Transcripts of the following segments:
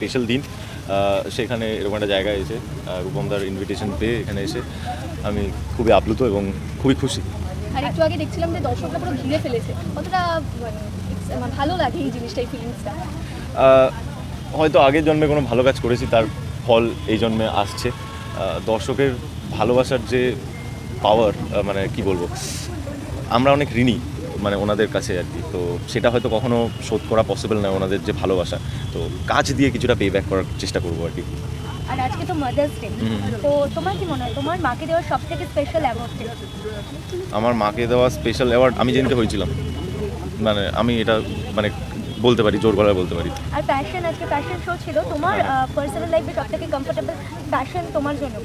Special দিন। সেখানে এরকম একটা জায়গায় এসে রূপমদার ইনভিটেশন পেয়ে এখানে এসে আমি খুবই আপ্লুত এবং খুবই খুশি। আর একটু আগে দেখছিলাম যে দর্শকরা পুরো ঘিরে ফেলেছে। কতটা মানে ex- ভালো লাগে এই জিনিসটা ফিলিংসটা হয়তো আগের জন্মে কোনো ভালো কাজ করেছি তার ফল এই জন্মে আসছে। দর্শকের ভালোবাসার যে পাওয়ার মানে কি বলব? আমরা অনেক ঋণী। মানে ওনাদের কাছে আর কি। তো সেটা হয়তো কখনো শোধ করা পসিবল নয় ওনাদের যে ভালোবাসা। তো কাজ দিয়ে কিছুটা পে ব্যাক করার চেষ্টা করব আর কি। আর আজকে তো মাদার্স ডে তো তোমার কি মনে হয় তোমার মাকে দেওয়ার সব থেকে স্পেশাল অ্যাওয়ার্ড আমার মাকে দেওয়া স্পেশাল অ্যাওয়ার্ড আমি যেদিনকে হয়েছিলাম মানে আমি এটা মানে বলতে পারি জোর গলায় বলতে পারি। আর ফ্যাশন আজকে ফ্যাশন শো ছিল। তোমার হ্যাঁ। পার্সোনাল লাইফে সব থেকে কমফোর্টেবল ফ্যাশন তোমার জন্য?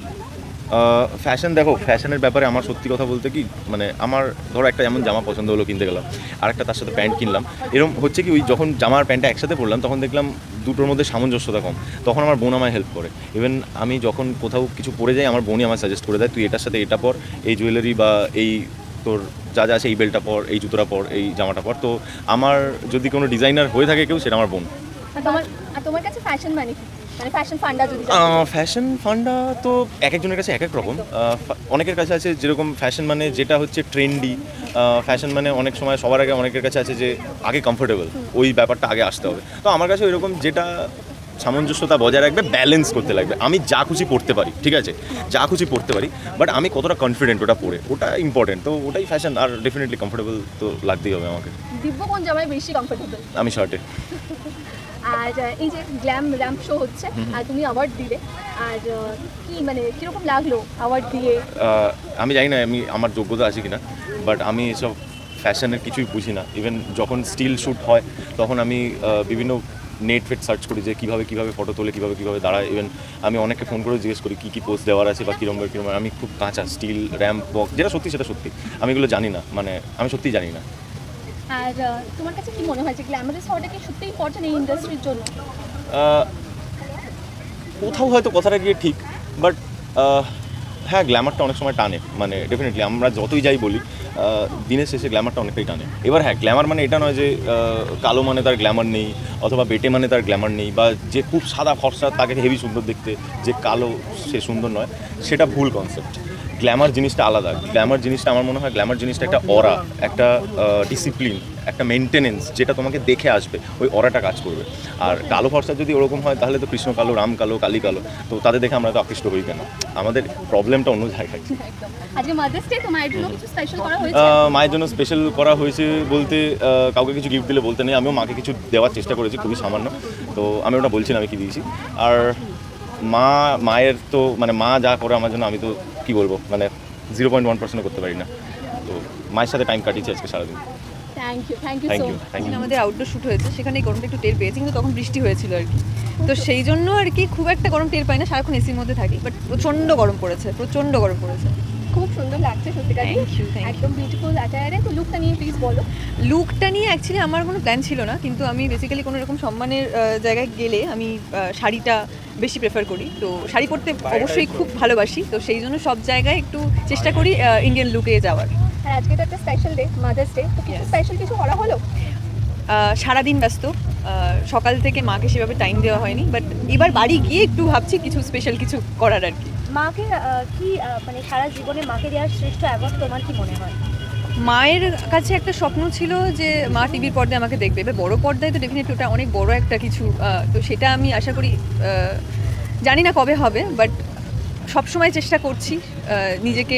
ফ্যাশন দেখো ফ্যাশনের ব্যাপারে আমার সত্যি কথা বলতে কি মানে আমার ধরো একটা এমন জামা পছন্দ হলো কিনতে গেলাম আর একটা তার সাথে প্যান্ট কিনলাম এরকম হচ্ছে কি ওই যখন জামার প্যান্টটা একসাথে পরলাম, তখন দেখলাম দুটোর মধ্যে সামঞ্জস্যতা কম, তখন আমার বোন আমায় হেল্প করে ইভেন আমি যখন কোথাও কিছু পরে যাই, আমার বোনই আমায় সাজেস্ট করে দেয়, তুই এটার সাথে এটা পর, এই জুয়েলারি বা এই তোর যা যা আছে, এই বেলটা পর, এই জুতোটা পর, এই জামাটা পর। তো আমার যদি কোনো ডিজাইনার হয়ে থাকে কেউ, সেটা আমার বোন। তোমার কাছে ফ্যাশন মানে মানে ফ্যাশন ফান্ডা যদি ফ্যাশন ফান্ডা তো এক একজনের কাছে এক এক রকম অনেকের কাছে আছে যেরকম ফ্যাশন মানে যেটা হচ্ছে ট্রেন্ডি ফ্যাশন মানে অনেক সময় সবার আগে অনেকের কাছে আছে যে আগে কমফোর্টেবল ওই ব্যাপারটা আগে আসতে হবে। তো আমার কাছে ওইরকম যেটা সামঞ্জস্যতা বজায় রাখবে ব্যালেন্স করতে লাগবে। আমি যা খুশি পড়তে পারি ঠিক আছে? যা খুশি পড়তে পারি বাট আমি কতটা কনফিডেন্ট ওটা পড়ে ওটা ইম্পর্টেন্ট তো ওটাই ফ্যাশন আর ডেফিনেটলি কমফোর্টেবল তো লাগতেই হবে আমাকে। দিব্য কোন জামায় বেশি কমফোর্টেবল আমি শার্টে আর এই যে গ্ল্যাম র্যাম্প শো হচ্ছে আর তুমি অ্যাওয়ার্ড দিলে। আর কি মানে কীরকম লাগল অ্যাওয়ার্ড দিয়ে? আমি জানি না আমি আমার যোগ্যতা আছে কিনা বাট আমি এসব ফ্যাশনের কিছুই বুঝি না। ইভেন যখন স্টিল শ্যুট হয় তখন আমি বিভিন্ন নেট ফেট সার্চ করি যে কীভাবে কীভাবে ফটো তোলে কীভাবে কীভাবে দাঁড়ায়। ইভেন আমি অনেককে ফোন করে জিজ্ঞেস করি কী কী পোস্ট দেওয়ার আছে বা কীরকম কীরকম আমি খুব কাঁচা স্টিল র্যাম্প বক্স যেটা সত্যি সেটা সত্যি। আমি এগুলো জানি না মানে আমি সত্যিই জানি না। আর তোমার কাছে কি মনে হয় যে গ্ল্যামারাস হওয়াটা কি সত্যিই ইম্পর্টেন্ট এই ইন্ডাস্ট্রির জন্য? কোথাও হয়তো কথাটা গিয়ে ঠিক বাট হ্যাঁ গ্ল্যামারটা অনেক সময় টানে মানে ডেফিনেটলি আমরা যতই যাই বলি দিনের শেষে গ্ল্যামারটা অনেকটাই টানে। এবার হ্যাঁ গ্ল্যামার মানে এটা নয় যে কালো মানে তার গ্ল্যামার নেই, অথবা বেটে মানে তার গ্ল্যামার নেই, বা যে খুব সাদা ফর্সা তাকে হেভি সুন্দর দেখতে, যে কালো সে সুন্দর নয়, সেটা ভুল কনসেপ্ট গ্ল্যামার জিনিসটা আলাদা। গ্ল্যামার জিনিসটা আমার মনে হয় গ্ল্যামার জিনিসটা একটা অরা একটা ডিসিপ্লিন একটা মেনটেনেন্স যেটা তোমাকে দেখে আসবে ওই অরাটা কাজ করবে। আর কালো ফর্সা যদি ওরকম হয় তাহলে তো কৃষ্ণ কালো রাম কালো কালী কালো তো তাদের দেখে আমরা তো আকৃষ্ট হই কেন? আমাদের প্রবলেমটা অন্য জায়গায়। মায়ের জন্য স্পেশাল করা হয়েছে? আহ, মায়ের জন্য স্পেশাল করা হয়েছে বলতে কাউকে কিছু গিফট দিলে বলতে নেই। আমিও মাকে কিছু দেওয়ার চেষ্টা করেছি খুবই সামান্য। তো আমি ওটা বলছি না আমি কি দিয়েছি। আর মা মায়ের তো মানে মা যা করে আমার জন্য আমি তো কি বলব মানে জিরো পয়েন্ট ওয়ান পার্সেন্ট করতে পারি না। তো মায়ের সাথে টাইম কাটিয়েছি আজকে সারাদিন। Thank you thank you thank you thank you আমাদের আউটডোর শুট হয়েছে সেখানে গরমটা একটু টের পেয়েছি কিন্তু তখন বৃষ্টি হয়েছিল আর কি। তো সেই জন্য আর কি খুব একটা গরম টের পাই না সারাক্ষণ এসির মধ্যে থাকি বাট প্রচণ্ড গরম পড়েছে প্রচণ্ড গরম পড়েছে। খুব সুন্দর লাগছে you. একদম বিউটিফুল অ্যাটায়ারে তো লুকটা নিয়ে প্লিজ বলো। লুকটা নিয়ে অ্যাকচুয়ালি আমার কোনো প্ল্যান ছিল না কিন্তু আমি বেসিক্যালি কোনো এরকম সম্মানের জায়গায় গেলে আমি শাড়িটা বেশি প্রেফার করি। তো শাড়ি পরতে অবশ্যই খুব ভালোবাসি। তো সেই জন্য সব জায়গায় একটু চেষ্টা করি ইন্ডিয়ান লুকে যাওয়ার। আর আজকে তো একটা স্পেশাল ডে মাদার্স ডে তো কিছু স্পেশাল কিছু করা হলো? সারাদিন ব্যস্ত। সকাল থেকে মাকে সেভাবে টাইম দেওয়া হয়নি। বাট এবার বাড়ি গিয়ে একটু ভাবছি কিছু স্পেশাল কিছু করার আর কি। মাকে কি মানে সারা জীবনে মাকে দেওয়ার শ্রেষ্ঠ অ্যাওয়ার্ড তোমার কি মনে হয়? মায়ের কাছে একটা স্বপ্ন ছিল যে মা টিভির পর্দায় আমাকে দেখবে। এবার বড় পর্দায় তো ডেফিনেটলি ওটা অনেক বড় একটা কিছু তো সেটা আমি আশা করি জানি না কবে হবে বাট সবসময় চেষ্টা করছি নিজেকে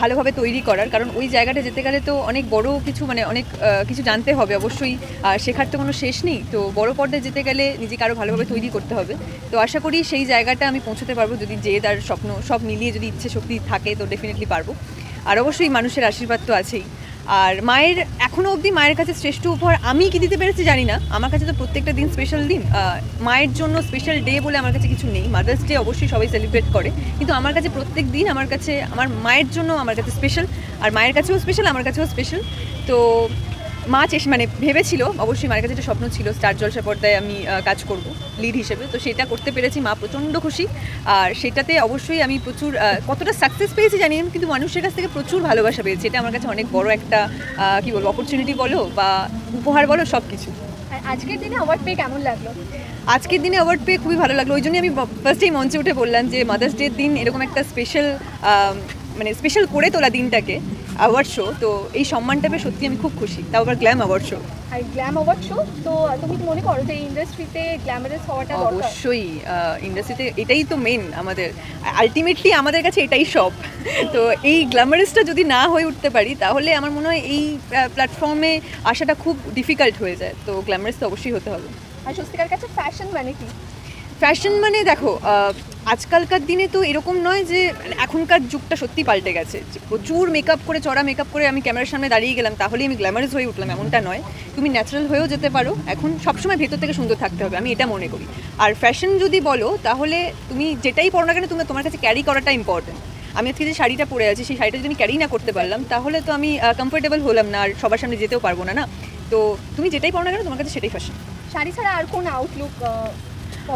ভালোভাবে তৈরি করার। কারণ ওই জায়গাটা যেতে গেলে তো অনেক বড় কিছু মানে অনেক কিছু জানতে হবে অবশ্যই। শেখার তো কোনো শেষ নেই। তো বড় পর্দায় যেতে গেলে নিজেকে আরও ভালোভাবে তৈরি করতে হবে। তো আশা করি সেই জায়গাটা আমি পৌঁছতে পারব যদি যে তার স্বপ্ন, সব মিলিয়ে যদি ইচ্ছে শক্তি থাকে, তো ডেফিনেটলি পারব। আর অবশ্যই মানুষের আশীর্বাদ তো আছেই। আর মায়ের এখনও অবধি মায়ের কাছে শ্রেষ্ঠ উপহার আমি কি দিতে পেরেছি জানি না। আমার কাছে তো প্রত্যেকটা দিন স্পেশাল দিন। মায়ের জন্য স্পেশাল ডে বলে আমার কাছে কিছু নেই। মাদার্স ডে অবশ্যই সবাই সেলিব্রেট করে। কিন্তু আমার কাছে প্রত্যেক দিন আমার কাছে, আমার মায়ের জন্য আমার কাছে স্পেশাল আর মায়ের কাছেও স্পেশাল আমার কাছেও স্পেশাল তো মা চেষ্টা মানে ভেবেছিল অবশ্যই মায়ের কাছে একটা স্বপ্ন ছিল স্টার জলসা পর্দায় আমি কাজ করব লিড হিসেবে। তো সেটা করতে পেরেছি মা প্রচণ্ড খুশি। আর সেটাতে অবশ্যই আমি প্রচুর কতটা সাকসেস পেয়েছি জানি না কিন্তু মানুষের কাছ থেকে প্রচুর ভালোবাসা পেয়েছি। এটা আমার কাছে অনেক বড় একটা কি বলব অপরচুনিটি বলো বা উপহার বলো সব কিছু আজকের দিনে অ্যাওয়ার্ড পেয়ে কেমন লাগল? আজকের দিনে অ্যাওয়ার্ড পেয়ে খুবই ভালো লাগল। ওই জন্যই আমি ফার্স্টেই মঞ্চে উঠে বললাম যে মাদার্স ডের দিন এরকম একটা স্পেশাল মানে স্পেশাল করে তোলা দিনটাকে। অ্যাওয়ার্ড শো তো এই সম্মানটা পেয়ে সত্যি আমি খুব খুশি। তাও আবার গ্ল্যাম অ্যাওয়ার্ড শো আর গ্ল্যাম অ্যাওয়ার্ড শো তো তুমি মনে করো যে ইন্ডাস্ট্রিতে গ্ল্যামারাস হওয়াটা অবশ্যই ইন্ডাস্ট্রিতে এটাই তো মেন আমাদের। আলটিমেটলি আমাদের কাছে এটাই সব। তো এই গ্ল্যামারাসটা যদি না হয়ে উঠতে পারি তাহলে আমার মনে হয় এই প্ল্যাটফর্মে আসাটা খুব ডিফিকাল্ট হয়ে যায়। তো গ্ল্যামারাস তো অবশ্যই হতে হবে। আর স্বস্তিকার কাছে ফ্যাশন মানে কি? ফ্যাশন মানে দেখো আজকালকার দিনে তো এরকম নয় যে মানে এখনকার যুগটা সত্যি পাল্টে গেছে। প্রচুর মেকআপ করে, চড়া মেকআপ করে আমি ক্যামেরার সামনে দাঁড়িয়ে গেলাম, তাহলেই আমি গ্ল্যামারাস হয়ে উঠলাম, এমনটা নয়। তুমি ন্যাচারাল হয়েও যেতে পারো, এখন সবসময় ভেতর থেকে সুন্দর থাকতে হবে, আমি এটা মনে করি। আর ফ্যাশন যদি বলো, তাহলে তুমি যেটাই পড়ো না কেন, তুমি তোমার কাছে ক্যারি করাটা ইম্পর্টেন্ট আমি আজকে যে শাড়িটা পরে আছি, সেই শাড়িটা যদি আমি ক্যারি না করতে পারলাম, তাহলে তো আমি কমফোর্টেবল হলাম না, আর সবার সামনে যেতেও পারব না না? তো তুমি যেটাই পড়ো না কেন, তোমার কাছে সেটাই ফ্যাশন শাড়ি ছাড়া আর কোন আউটলুক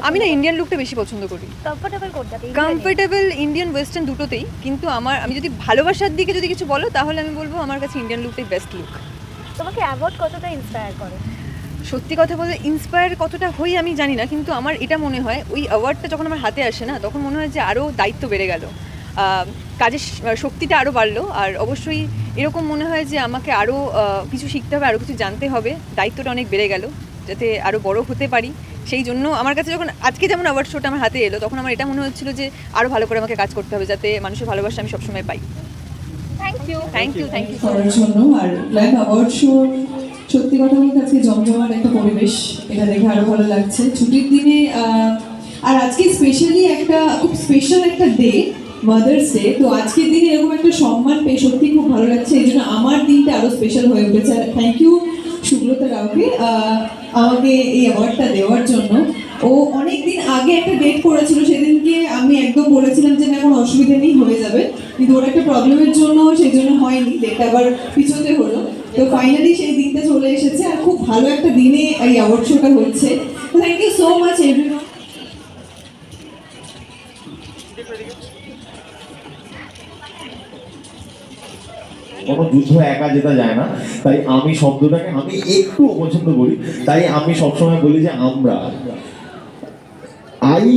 আমি না ইন্ডিয়ান লুকটা বেশি পছন্দ করি। কমফোর্টেবল কোনটাতে কমফোর্টেবল ইন্ডিয়ান ওয়েস্টার্ন দুটোতেই কিন্তু আমার আমি যদি ভালোবাসার দিকে যদি কিছু বলো তাহলে আমি বলব আমার কাছে ইন্ডিয়ান লুকটাই বেস্ট লুক তোমাকে অ্যাওয়ার্ড কতটা ইন্সপায়ার করে? সত্যি কথা বলতে ইন্সপায়ার কতটা হই আমি জানি না কিন্তু আমার এটা মনে হয় ওই অ্যাওয়ার্ডটা যখন আমার হাতে আসে না তখন মনে হয় যে আরও দায়িত্ব বেড়ে গেল। কাজের শক্তিটা আরও বাড়লো আর অবশ্যই এরকম মনে হয় যে আমাকে আরও কিছু শিখতে হবে আরও কিছু জানতে হবে দায়িত্বটা অনেক বেড়ে গেল যাতে আরও বড় হতে পারি। সেই জন্য আমার কাছে যখন আজকে যেমন অ্যাওয়ার্ড শোটা আমার হাতে এলো তখন আমার এটা মনে হচ্ছিল যে আরও ভালো করে আমাকে কাজ করতে হবে যাতে মানুষের ভালোবাসা আমি সবসময় পাই। Thank you thank you thank you জন্য আর লাইভ অ্যাওয়ার্ড শো সত্যি কথা বলতে আজকে জমজমাট একটা পরিবেশ এটা দেখে আরও ভালো লাগছে। ছুটির দিনে আর আজকে স্পেশালি একটা খুব স্পেশাল একটা ডে মাদার্স ডে তো আজকের দিনে এরকম একটা সম্মান পেয়ে সত্যি খুব ভালো লাগছে। এই জন্য আমার দিনটা আরও স্পেশাল হয়ে উঠেছে। আর থ্যাংক ইউ সুব্রতা রাওকে। আহ, আমাকে এই অ্যাওয়ার্ডটা দেওয়ার জন্য। ও অনেক দিন আগে একটা ডেট করেছিল, সেদিনকে আমি একদম বলেছিলাম যে না, কোনো অসুবিধা নেই, হয়ে যাবে। কিন্তু ওর একটা প্রবলেমের জন্য সেই জন্য হয়নি ডেটটা আবার পিছোতে হলো। তো ফাইনালি সেই দিনটা চলে এসেছে, আর খুব ভালো একটা দিনে এই অ্যাওয়ার্ড শোটা হচ্ছে thank you so much everyone কোনো যুদ্ধ একা জেতা যায় না। তাই আমি শব্দটাকে, আমি একটু অপছন্দ করি। তাই আমি সবসময় বলি যে আমরা। আই,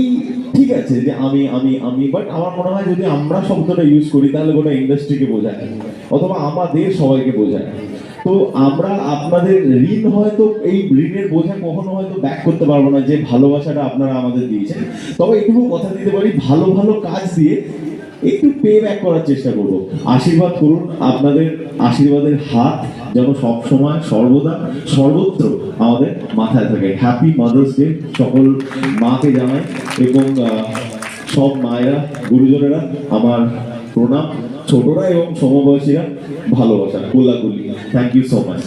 ঠিক আছে যে আমি আমি আমি বাট আমার মনে হয় যদি আমরা শব্দটা ইউজ করি, তাহলে গোটা ইন্ডাস্ট্রিকে বোঝায়। অথবা আমাদের সবাইকে বোঝায়। তো আমরা আপনাদের ঋণ হয়তো, এই ঋণের বোঝা কখনো হয়তো ব্যাক করতে পারব না, যে ভালোবাসাটা আপনারা আমাদের দিয়েছেন। তবে একটু কথা দিতে পারি, ভালো ভালো কাজ দিয়ে একটু পে ব্যাক করার চেষ্টা করব। আশীর্বাদ করুন, আপনাদের আশীর্বাদের হাত যেন সব সময় সর্বদা, সর্বত্র আমাদের মাথায় থাকে। হ্যাপি মাদার্স ডে সকল মাকে জানাই এবং সব মায়েরা, গুরুজনেরা আমার প্রণাম। ছোটরা এবং সমবয়সীরা ভালোবাসা, কোলাকুলি। Thank you so much